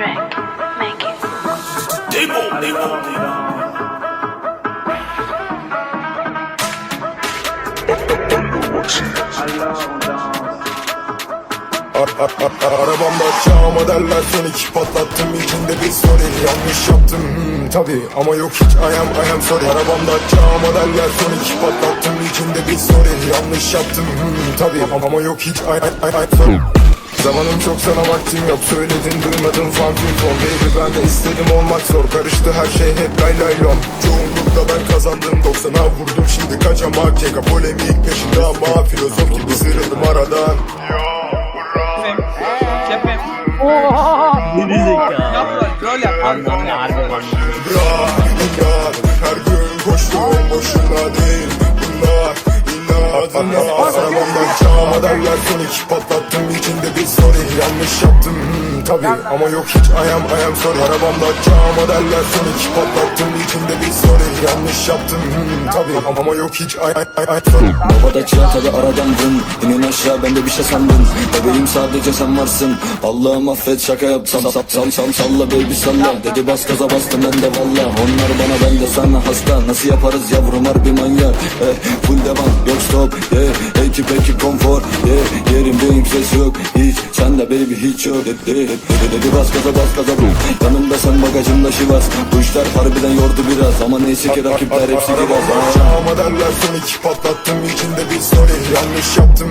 Drake, make it. Demo, demo, Arabamda çağıma derler Sonic Patlattım içinde bir sorry Yanlış yaptım hmm, tabi ama yok hiç I am I am sorry. Arabamda çağıma derler Sonic Patlattım içinde bir sorry Yanlış yaptım hmm, tabi ama yok hiç I, I, I, I sorry Zamanım çok sana vaktim yok. Söyledin duymadım fan film fon. Baby ben de istedim olmak zor. Karıştı her şey hep lay lay lom Çoğunlukla ben kazandım. 90'a vurdum şimdi kaçamak. Ceka polemik peşinde ama Filozof gibi sıyrıldım aradan. Şefim. Geri zekalı. Rol yap. Harbi. Bırak inat Her gün koştuğum boşuna değil. Bunlar inadına. Arabamdan çağıma derler Sonic Patlattım sorry Yanlış yaptım hmm, tabi ama yok hiç I am I am sorry. Arabamda çağıma derler Sonic Patlattım. İçinde bir sorry Yanlış yaptım hmm, tabi ama yok hiç I, I, I, I sorry. Babada çıra tabi aradan dın İnin aşağı ben de bir şey sandım. Bebeğim sadece sen varsın. Allah'ım affet şaka yapsam Sal sal sal salla baby salla. Dedi bas gaza bastım ben de valla. Onlar bana ben de sana hasta. Nasıl yaparız yavrum harbi manyak. Eh, Full devam yok stop. Yeah. Ekip ekip baby hiç yok Dedi, dedi, bas gaza bas gaza bum. Yanımda sen bagajımda şivas Bu işler harbiden yordu biraz Ama neyse ki rakipler hepsi biraz. Çağıma derler Sonic Patlattım içinde bir sorry Yanlış yaptım